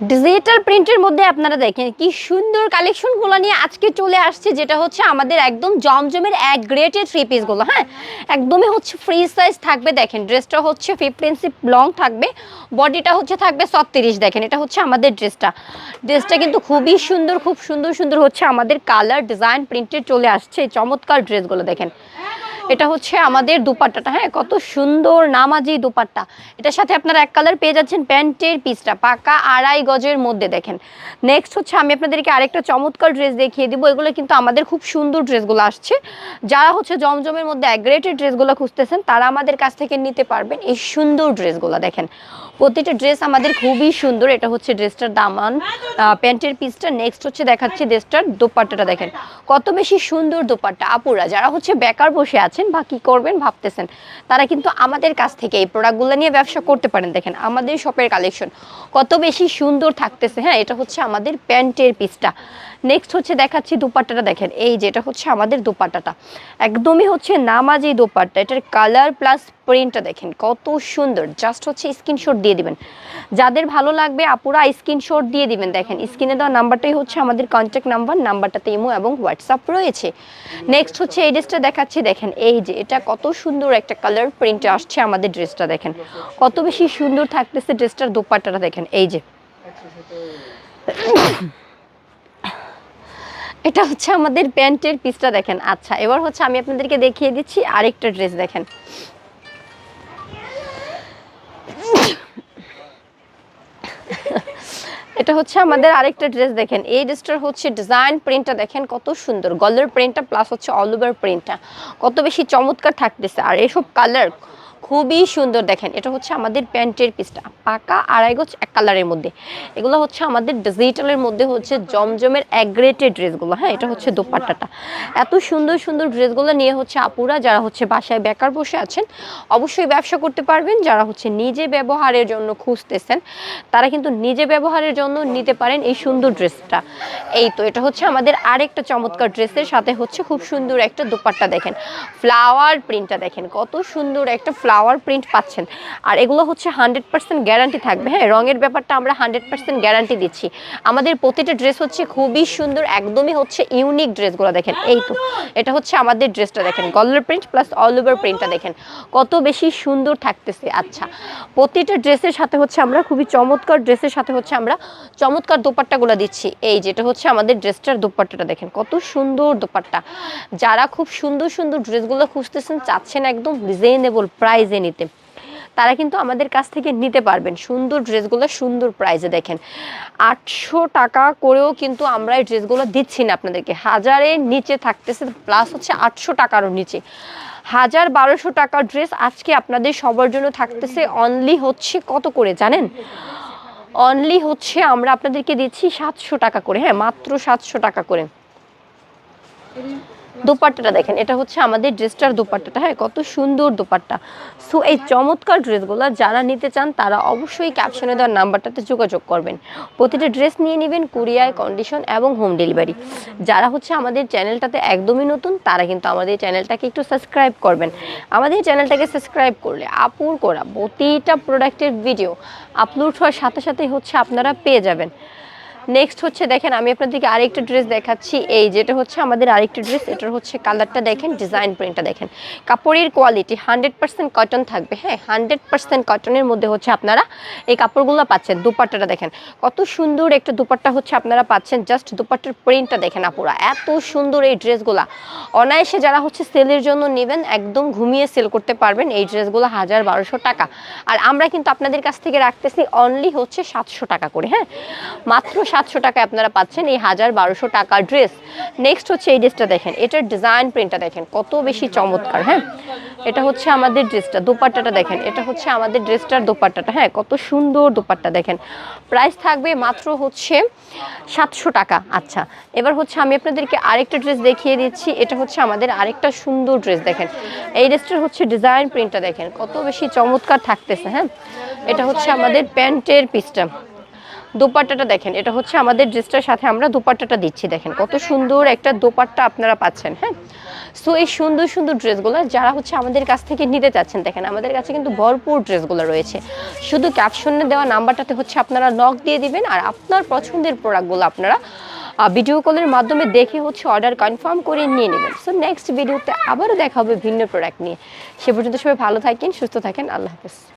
Digital প্রিন্টের মধ্যে আপনারা দেখেন কি সুন্দর কালেকশনগুলো নিয়ে আজকে চলে আসছে, যেটা হচ্ছে আমাদের একদম জমজমের এক গ্রেটের থ্রি পিসগুলো হ্যাঁ? একদমই হচ্ছে ফ্রি সাইজ থাকবে, দেখেন ড্রেসটা হচ্ছে ফিফটিন সিপ লং থাকবে বডিটা হচ্ছে থাকবে ছত্রিশ, দেখেন এটা হচ্ছে আমাদের ড্রেসটা ড্রেসটা কিন্তু খুবই সুন্দর, খুব সুন্দর সুন্দর হচ্ছে আমাদের কালার ডিজাইন প্রিন্টেড চলে আসছে চমৎকার ড্রেসগুলো দেখেন। এটা হচ্ছে আমাদের দুপাট্টাটা হ্যাঁ? কত সুন্দর নামাজি দুপাট্টা। এটার সাথে আপনারা এক কালার পেয়ে যাচ্ছেন প্যান্টের পিসটা, পাকা আড়াই গজের মধ্যে, দেখেন। নেক্সট হচ্ছে আমি আপনাদেরকে আরেকটা চমৎকার ড্রেস দেখিয়ে দিব। এগুলো কিন্তু আমাদের খুব সুন্দর ড্রেসগুলো আসছে। যারা হচ্ছে জমজমের মধ্যে অ্যাগ্রেটেড ড্রেসগুলো খুঁজতেছেন, তারা আমাদের কাছ থেকে নিতে পারবেন এই সুন্দর ড্রেসগুলো দেখেন। প্রতিটা ড্রেস আমাদের খুবই সুন্দর। এটা হচ্ছে ড্রেসটার দামান প্যান্টের পিসটা। নেক্সট হচ্ছে দেখাচ্ছি ড্রেসটার দোপাট্টাটা, দেখেন। কত বেশি সুন্দর দোপাট্টা। আপুরা, যারা হচ্ছে বেকার বসে আছেন বা কি করবেন ভাবতেছেন। তারা কিন্তু আমাদের কাছ থেকে এই প্রোডাক্টগুলো নিয়ে ব্যবসা করতে পারেন। দেখেন, আমাদের শপের কালেকশন কত বেশি সুন্দর থাকতেছে হ্যাঁ? এটা হচ্ছে আমাদের প্যান্টের পিসটা। নেক্সট হচ্ছে দেখাচ্ছি দোপাট্টাটা দেখেন। এই যেটা হচ্ছে আমাদের দোপাট্টাটা। একদমই হচ্ছে নামাজি দোপাট্টা। এটার কালার প্লাস প্রিন্টটা দেখেন, কত সুন্দর। জাস্ট হচ্ছে স্ক্রিনশট দিয়ে দিবেন। যাদের ভালো লাগবে, আপুরা স্ক্রিনশট দিয়ে দিবেন। দেখেন স্ক্রিনে দেওয়া নাম্বারটাই হচ্ছে আমাদের কন্ট্যাক্ট নাম্বার নাম্বারটাতে ইমো এবং হোয়াটসঅ্যাপ রয়েছে। নেক্সট হচ্ছে এই ড্রেসটা দেখাচ্ছি। দেখেন, এই যে এটা কত সুন্দর একটা কালার প্রিন্টে আসছে আমাদের ড্রেসটা দেখেন। কত বেশি সুন্দর থাকতেছে ড্রেসটার দোপাট্টাটা দেখেন, এই যে। এটা হচ্ছে আমাদের প্যান্টের পিসটা দেখেন। আচ্ছা এবার হচ্ছে আমি আপনাদেরকে দেখিয়ে দিচ্ছি আরেকটা ড্রেস দেখেন। এটা হচ্ছে আমাদের আরেকটা ড্রেস দেখেন। এই ড্রেসটার হচ্ছে ডিজাইন প্রিন্টটা দেখেন কত সুন্দর। গলের প্রিন্টটা প্লাস হচ্ছে অল ওভার প্রিন্টটা কত বেশি চমৎকার থাকতেছে। আর এসব কালার খুবই সুন্দর দেখেন, এটা হচ্ছে আমাদের প্যান্টের পিসটা, পাকা আড়াই গোছ এক কালারের মধ্যে। এগুলো হচ্ছে আমাদের ডিজিটালের মধ্যে হচ্ছে জমজমের অ্যাগ্রেটেড ড্রেসগুলো হ্যাঁ এটা হচ্ছে দোপাট্টাটা। এত সুন্দর সুন্দর ড্রেসগুলো নিয়ে হচ্ছে আপুরা যারা হচ্ছে বাসায় বেকার বসে আছেন, অবশ্যই ব্যবসা করতে পারবেন। যারা হচ্ছে নিজে ব্যবহারের জন্য খুঁজতেছেন, তারা কিন্তু নিজে ব্যবহারের জন্য নিতে পারেন এই সুন্দর ড্রেসটা। এই তো, এটা হচ্ছে আমাদের আরেকটা চমৎকার ড্রেসের সাথে হচ্ছে খুব সুন্দর একটা দোপাট্টা দেখেন। ফ্লাওয়ার প্রিন্টটা দেখেন, কত সুন্দর একটা ফ্লাওয়ার প্রিন্ট পাচ্ছেন। আর এগুলো হচ্ছে হান্ড্রেড পার্সেন্ট গ্যারান্টি থাকবে। হ্যাঁ রঙের ব্যাপারটা আমরা হান্ড্রেড পার্সেন্ট গ্যারান্টি দিচ্ছি। আমাদের প্রতিটা ড্রেস হচ্ছে খুবই সুন্দর, একদমই হচ্ছে ইউনিক ড্রেসগুলো দেখেন। এই তো, এটা হচ্ছে আমাদের ড্রেসটা দেখেন। গলার প্রিন্ট প্লাস অল ওভার প্রিন্টটা দেখেন। কত বেশি সুন্দর থাকতেছে। আচ্ছা প্রতিটা ড্রেসের সাথে হচ্ছে আমরা খুবই চমৎকার ড্রেসের সাথে হচ্ছে আমরা চমৎকার দোপাট্টাগুলো দিচ্ছি। এই যেটা হচ্ছে আমাদের ড্রেসটার দোপাট্টাটা দেখেন। কত সুন্দর দোপাট্টা। যারা খুব সুন্দর সুন্দর ড্রেসগুলো খুঁজতেছেন, চাচ্ছেন একদম রিজনেবল প্রাইজে নিতে। তারা কিন্তু আমাদের কাছ থেকে নিতে পারবেন। সুন্দর ড্রেসগুলো সুন্দর প্রাইজে দেখেন। আটশো টাকা করেও কিন্তু আমরা এই ড্রেসগুলো দিচ্ছি না আপনাদেরকে। হাজারের নিচে থাকতেছে প্লাস হচ্ছে আটশো টাকারও নিচে। হাজার বারোশো টাকার ড্রেস আজকে আপনাদের সবার জন্য থাকতেছে। অনলি হচ্ছে কত করে জানেন? অনলি হচ্ছে আমরা আপনাদেরকে দিচ্ছি সাতশো টাকা করে। হ্যাঁ মাত্র সাতশো টাকা করে। দোপাট্টাটা দেখেন, এটা হচ্ছে আমাদের ড্রেসটার দোপাট্টাটা। হ্যাঁ কত সুন্দর দোপাট্টা। সো এই চমৎকার ড্রেসগুলো যারা নিতে চান, তারা অবশ্যই ক্যাপশনে দেওয়ার নাম্বারটাতে যোগাযোগ করবেন। প্রতিটা ড্রেস নিয়ে নেবেন কুরিয়ার কন্ডিশন এবং হোম ডেলিভারি যারা হচ্ছে আমাদের চ্যানেলটাতে একদমই নতুন, তারা কিন্তু আমাদের চ্যানেলটাকে একটু সাবস্ক্রাইব করবেন। আমাদের চ্যানেলটাকে সাবস্ক্রাইব করলে আপুর করা প্রতিটা প্রোডাক্টের ভিডিও আপলোড হওয়ার সাথে সাথেই হচ্ছে আপনারা পেয়ে যাবেন। নেক্সট হচ্ছে দেখেন, আমি আপনাদেরকে আরেকটা ড্রেস দেখাচ্ছি। এই যেটা হচ্ছে আমাদের আরেকটা ড্রেস এটার হচ্ছে কালারটা দেখেন ডিজাইন প্রিন্টটা দেখেন। কাপড়ের কোয়ালিটি হান্ড্রেড পার্সেন্ট কটন থাকবে হ্যাঁ? হান্ড্রেড পার্সেন্ট কটনের মধ্যে হচ্ছে আপনারা এই কাপড়গুলো পাচ্ছেন, দুপাট্টাটা দেখেন। কত সুন্দর একটা দুপাট্টা হচ্ছে আপনারা পাচ্ছেন জাস্ট দুপাট্টার প্রিন্টটা দেখেন আপুরা, এত সুন্দর এই ড্রেসগুলা অনায়াসে যারা হচ্ছে সেলের জন্য নেবেন, একদম ঘুমিয়ে সেল করতে পারবেন, এই ড্রেসগুলো হাজার বারোশো টাকা। আর আমরা কিন্তু আপনাদের কাছ থেকে রাখতেছি অনলি হচ্ছে সাতশো টাকা করে হ্যাঁ? মাত্র সাতশো টাকায় আপনারা পাচ্ছেন এই হাজার বারোশো টাকার ড্রেস নেক্সট হচ্ছে এই ড্রেসটা দেখেন, এটার ডিজাইন প্রিন্টটা দেখেন, কত বেশি চমৎকার হ্যাঁ? এটা হচ্ছে আমাদের ড্রেসটা দোপাট্টাটা দেখেন, এটা হচ্ছে আমাদের ড্রেসটার দোপাট্টাটা হ্যাঁ? কত সুন্দর দোপাট্টা দেখেন। প্রাইস থাকবে মাত্র হচ্ছে সাতশো টাকা আচ্ছা। এবার হচ্ছে আমি আপনাদেরকে আরেকটা ড্রেস দেখিয়ে দিচ্ছি, এটা হচ্ছে আমাদের আরেকটা সুন্দর ড্রেস দেখেন। এই ড্রেসটার হচ্ছে ডিজাইন প্রিন্টটা দেখেন, কত বেশি চমৎকার থাকতেছে হ্যাঁ? এটা হচ্ছে আমাদের প্যান্টের পিসটা দোপাট্টাটা দেখেন এটা হচ্ছে আমাদের ড্রেসটার সাথে আমরা দোপাট্টাটা দিচ্ছি দেখেন কত সুন্দর একটা দোপাট্টা আপনারা পাচ্ছেন হ্যাঁ? সো এই সুন্দর সুন্দর ড্রেসগুলো যারা হচ্ছে আমাদের কাছ থেকে নিতে চাচ্ছেন দেখেন আমাদের কাছে কিন্তু ভরপুর ড্রেসগুলো রয়েছে। শুধু ক্যাপশনে দেওয়া নাম্বারটাতে হচ্ছে আপনারা নক দিয়ে দিবেন আর আপনার পছন্দের প্রোডাক্টগুলো আপনারা ভিডিও কলের মাধ্যমে দেখে হচ্ছে অর্ডার কনফার্ম করে নিয়ে নেবেন। সো নেক্সট ভিডিওতে আবারও দেখা হবে ভিন্ন প্রোডাক্ট নিয়ে। সে পর্যন্ত সবাই ভালো থাকেন সুস্থ থাকেন আল্লাহ হাফেজ।